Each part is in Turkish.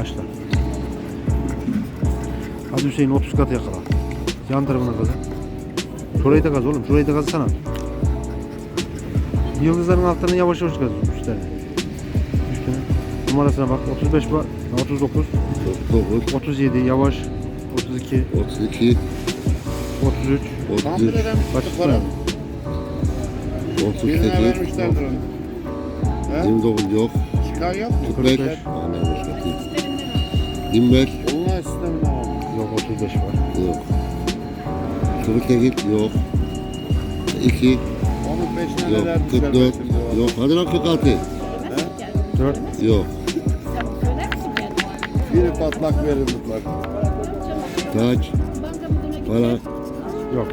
Başla. Hadi Hüseyin 30 kat yakala. Yan tarafına kazı. Şurayı da kaz oğlum. Şurayı da kazsana. Yıldızların altlarını yavaş yavaş kaz üstlerine. Üstüne. Numarasına bak. 35 var. 39. 49, 37 yavaş. 32. 32, 33. 33, Kaç para? para? Birine 38, vermişlerdir onu. He? 29 yok. Çıkan yok mu? 45, 45. Anam başkası. 25 Onlar sisteminde ama. Yok 35 var. yok. 48 yok. 2 Onun peşine yok. neler düşer 44 be şimdi o yok. Hadi lan 46 4. yok. Biri patlak verir mutlaka. Kaç? Para Yok.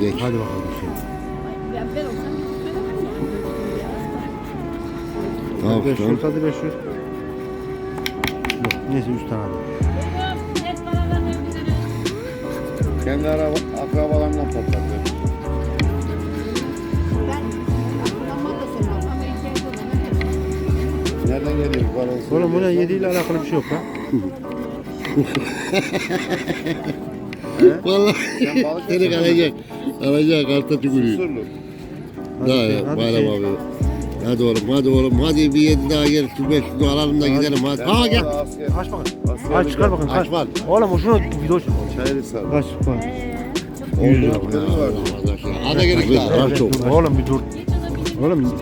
geç. Hadi bakalım Hüseyin. Tamam 500 tamam. hadi 500. Yok. Neyse 3 tane aldım. Kendi araba, akrabalarından verir. Nereden geliyor bu parası? Oğlum bu ne 7 ile alakalı bir şey yok ha. Vallahi balık seni alacak. Alacak altta tükürüyor. Daha ya bayram Hüseyin. abi. Hadi oğlum hadi oğlum hadi bir yedi daha gel şu beş şunu alalım da gidelim hadi. Ha gel. orada asker. Aç bakalım. askerlik Aç çıkar bakın. Kaç. Aç var. Oğlum o şunu video çek. Çayırı sar. Kaç. Kaç. Orada 100 lira. Hadi gerek dur. Oğlum bir dur. Oğlum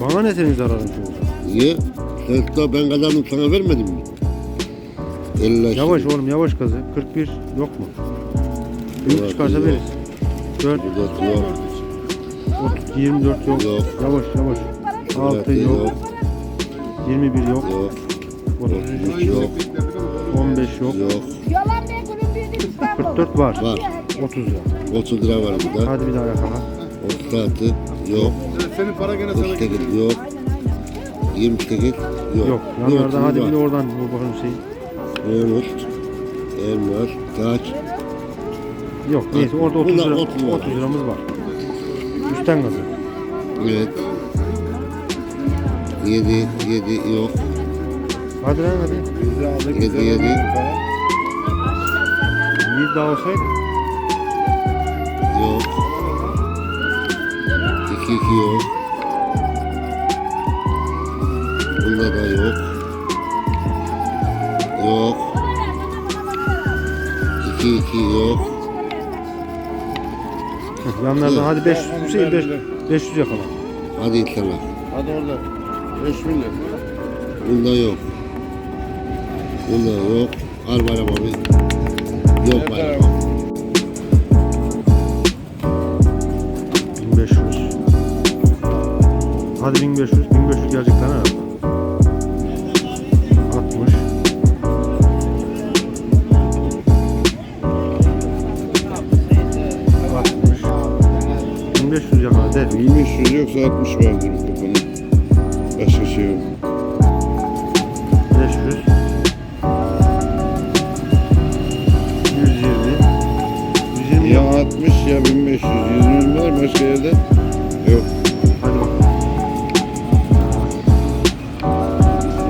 bana ne senin zararın çoğu? Niye? Sen ben kazandım sana vermedim mi? 50 lira. Yavaş oğlum yavaş kazı. 41 yok mu? Büyük Yok, çıkarsa yok. veririz. 4, Burada yok. 30, 24 yok. Yok. Yavaş yavaş. 6 Burada yok. yok. 21 yok. Yok. 33 Yok. 15 yok. Yok. 44 var. Var. 30 lira. 30 lira var burada. Hadi bir daha yakala. 36 yok. Senin para gene sana 38 yok. 28 yok. Yok. Yanlardan hadi bir de oradan vur bakalım şey. Yunus. Elmas. Taç. Yok neyse orada 30 Bunlar lira 30 var. 30 liramız var. Üstten kazı. Evet. 7 7 yok. Hadi lan hadi. Yedi, yedi. Bir daha olsaydı. Yok. 2 2 yok. Bunda da yok. Yok. 2 2 yok. Yanlardan hadi 5 şey 5 500 yakala. Hadi inşallah. Hadi orada. 5 milyon. Bunda yok. Bunda yok. Al bayram abi. Yok bayram. taraf. 1500. Hadi 1500. 1500 gelecek tane herhalde. 1500 yakala der. 1500 yoksa 60 vardır konu. Başka şey yok. 500. 120. 120 Ya yakala. 60 ya 1500. 120 var başka yerde. Yok. Hadi bakalım.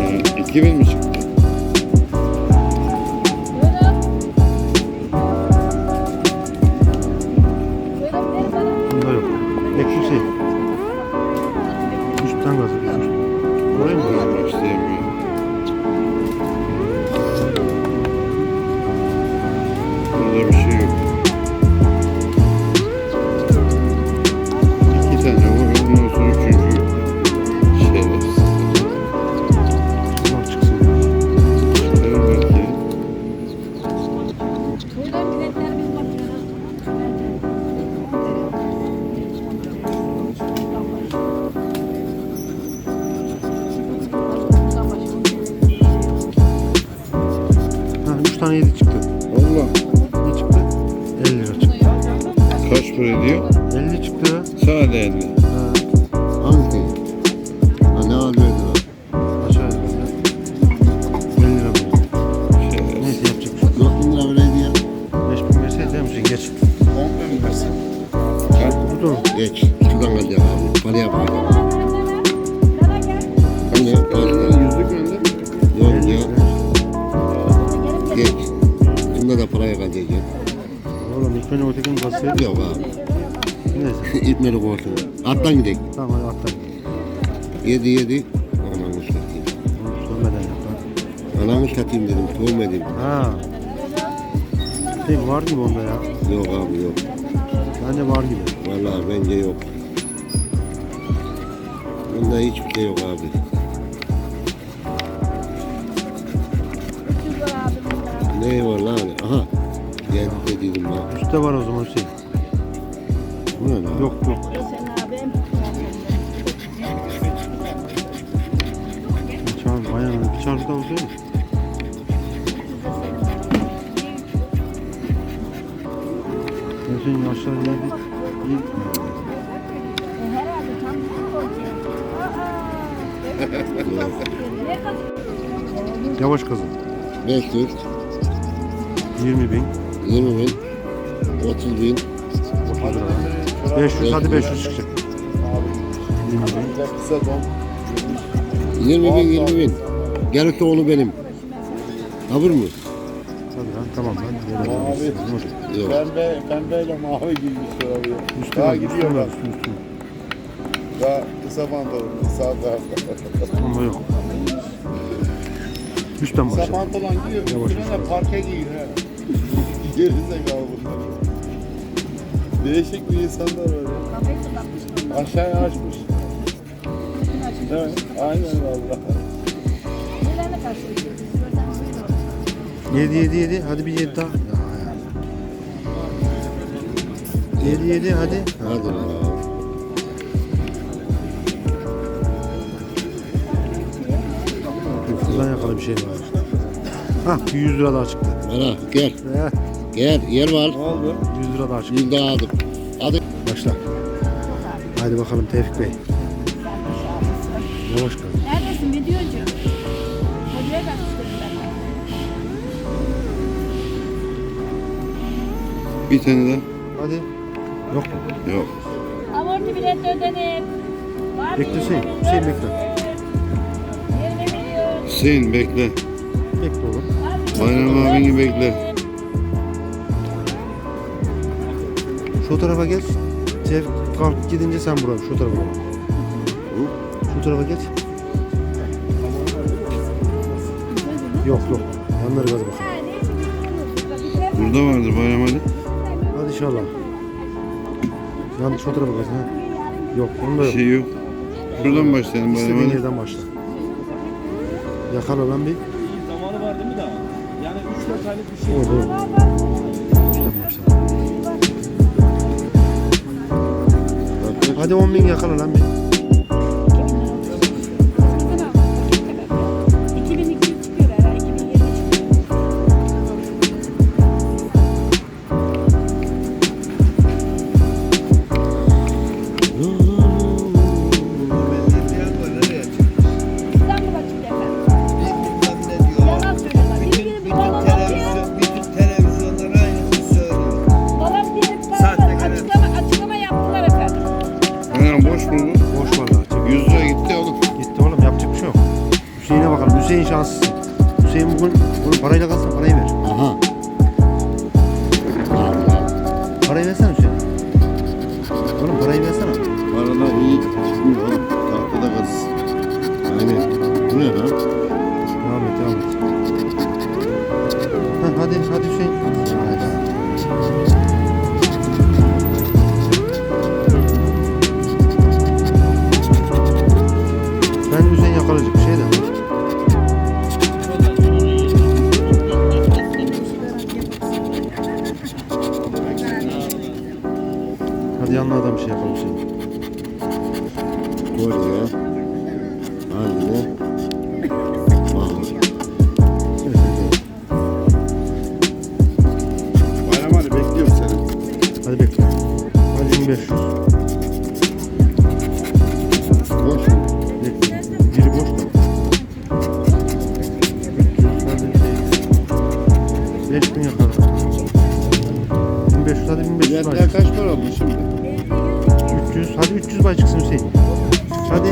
Yani 2000 mi Aşağı değdi. Hangi? Ha ne alıyordu? Aşağı değdi. 50 lira böyle. Şey, Neyse yapacak bir şey. 4 bin lira böyleydi ya. 5 bin verseydi değil misin? Geç. 10 bin versin. Kaç? Burada mı? Ya? Yüzlük mü Yok yok. Geç. Şimdi de paraya kalacak. Oğlum ilk önce ötekini basıyor. Yok abi önde? gitmedik olsun. Atlan gidelim. Tamam hadi atlayın. Yedi yedi. Anamı satayım. Onu söylemeden yap lan. Anamı satayım dedim. Edeyim. Ha. Şey var gibi onda ya. Yok abi yok. Bence var gibi. Vallahi bence yok. Bunda hiçbir şey yok abi. Ne var lan? Aha. Geldi dediydim ben. Üstte var o zaman Hüseyin. Bu ne lan? Yok yok. Bir çarpı ayağına bir çarpı daha Hüseyin. Hüseyin aşağı inerdik. İyi. Yavaş kazın. 500, 20 bin. 20 bin, 30 bin, 30 lira. 500 hadi 500 çıkacak. 20 bin. Kısa don. 20 bin, 20 bin. Gelirse onu benim. Kabul mü? Hadi lan tamam lan. Abi. Dur. Yok. Pembe, pembeyle mavi şey oluyor. Üstüne Daha bak, gidiyor üstüne bak. bak, üstüne, üstüne. Daha kısa pantolon, kısa da. Ama yok. Üstten Kısa başla. pantolon giyiyor, Yavaş üstüne de parke giyiyor. Değişik bir insanlar öyle. Aşağıya açmış. Evet, aynen valla. 7 7 7 hadi bir 7 daha. Ya, ya. 7 7 hadi. Hadi lan. Buradan yakalı bir şey var. Hah bir 100 lira daha çıktı. Bana gel. Gel. Yer var. Ne oldu? 100 lira daha çıktı. Bir daha aldım. Hadi. Başla. Haydi bakalım Tevfik Bey. Yavaş kal. Neredesin videocu? Hocaya ben. Bir tane daha. Hadi. Yok. Yok. Amorti bilet ödenip. Bekle Hüseyin. Hüseyin bilet? bekle. 20 milyon. Hüseyin bekle. Bekle oğlum. Bayram abini bekle. Şu tarafa geç. Tevfik kalk gidince sen buraya. Şu tarafa. bak. Şu tarafa geç. Yok yok. Yanları gaz bakalım. Burada vardır Bayram Ali. Hadi inşallah. Yan şu tarafa gaz. Ha. Yok onda Bir yok. şey yok. Şuradan başlayalım Bayram İstediğin Ali. yerden başla. Yakala lan bir. zamanı var değil mi daha? Yani 3-4 aylık bir şey. Orada. Üstten başla. Hadi 10 bin yakala lan bir. Şanslısın. Hüseyin bugün bunu parayla kalsın parayı ver. Aha. Parayı versene Hüseyin. Oğlum parayı versene. Paralar iyi çıkmıyor oğlum. Tahtada kız. Aynen. Bu ne lan? Devam et devam et. Heh, hadi hadi Hüseyin. Haydi. Hadi yanına adam şey yapalım Hüseyin. Kolye. Bağlı. Bayram Ali bekliyorum seni. Hadi bekle. Hadi 1500. Boş mu? Bekle. Biri boş da. 5000 yakala. 1500 hadi 1500 bay. 300 hadi 300 bay çıksın Hüseyin. Hadi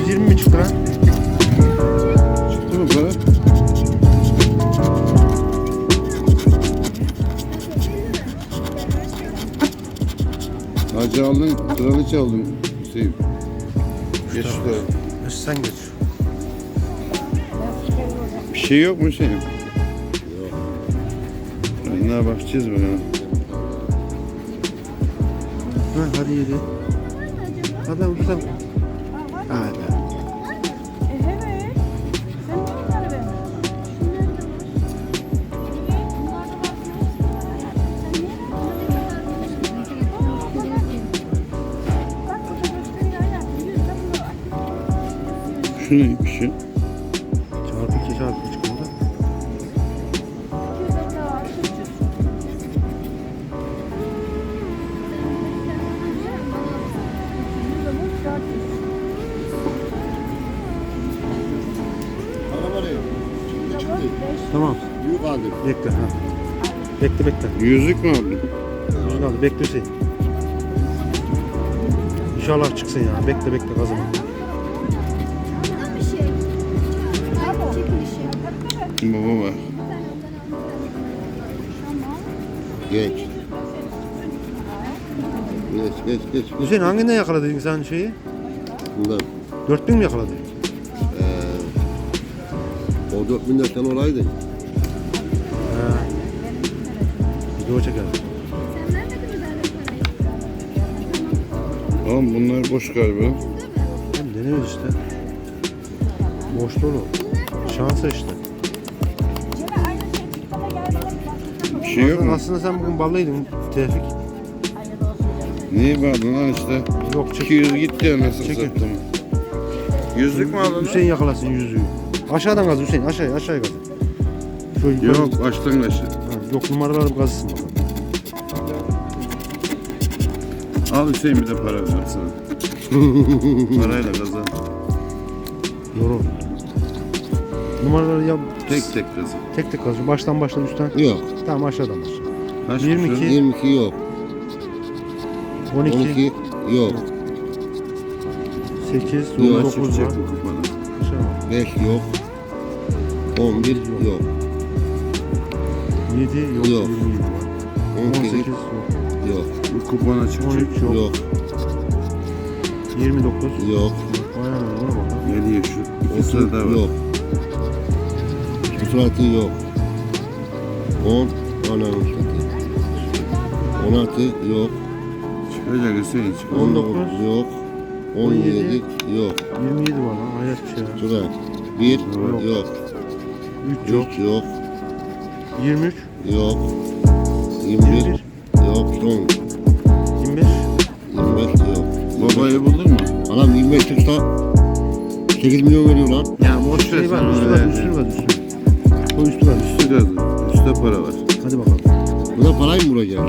120 mi çıktı lan? Çıktı mı para? Kızı aldın, kraliçe aldın. Hüseyin. Geç şuraya. Sen geç. Bir şey yok mu Hüseyin? Yok. Ne bakacağız bakalım. Ha, hadi yedi. Burada gösteriyor aynen. Şu neymiş ya? Çıktı. Tamam. Büyük aldım. Bekle. Ha. Bekle bekle. Yüzük mü aldın? Uzun kaldı. Bekle Hüseyin. İnşallah çıksın ya. Bekle bekle şey. Çekilişi. Baba var. Geç. Geç geç geç. Hüseyin hanginden yakaladın sen şeyi? Bundan. 4000 mi yakaladın? O 4000 de sen olaydın. He. Video çekerdik. Oğlum bunlar boş galiba. Hem deniyoruz işte. Boş dolu. Şansa işte. Cem'e aynı şey Bir şey yok mu? Aslında sen bugün ballıydın Tevfik. Neyi bağladın lan işte? Yok çek. 200 gitti ya nasıl Çekin. sattım. Yüzlük mü aldın? Hüseyin yakalasın yüzüğü. Aşağıdan kaz Hüseyin aşağıya aşağıya kaz. Şöyle yukarı- Yok açtın kaşı. Ha, yok numaraları kazısın bakalım. Al Hüseyin bir de para ver sana. Parayla kazan. Yorul. Numaraları yap. Tek tek kazan. Tek tek kaz. Baştan başla üstten. Yok. Tamam aşağıdan başla. Kaç 22. kuşun? 22 yok. 12, 12 yok. 8, Yok, 9 var. Çıkacak bu kupana. Aşağı. 5 yok. 11 yok. 7 yok, Yok. 27 var. 18 18 yok. yok. Kupana çıkacak. 13 yok. Yok. 29 Yok. Aynen ona diyor şu? İki 30 sıra daha var. yok. Kusuratı yok. 10 ananı satayım. 16 yok. Çıkacak Hüseyin çık. 19 yok. 17 yok. 27 var lan. Hayret bir şey. Sıra 1 Yok. yok. 3 yok. 3 yok. 23 Yok. 21 21 yok. Son 25 25 yok. Babayı buldun mu? Anam 25 çıksa 8 milyon veriyor lan. Ya boş ver şey var. Üstü var. Üstü var. Üstü. O üstü var. Üstü. Üstü kazan. Üstte para var. Hadi bakalım. Bu da parayı mı vuracak?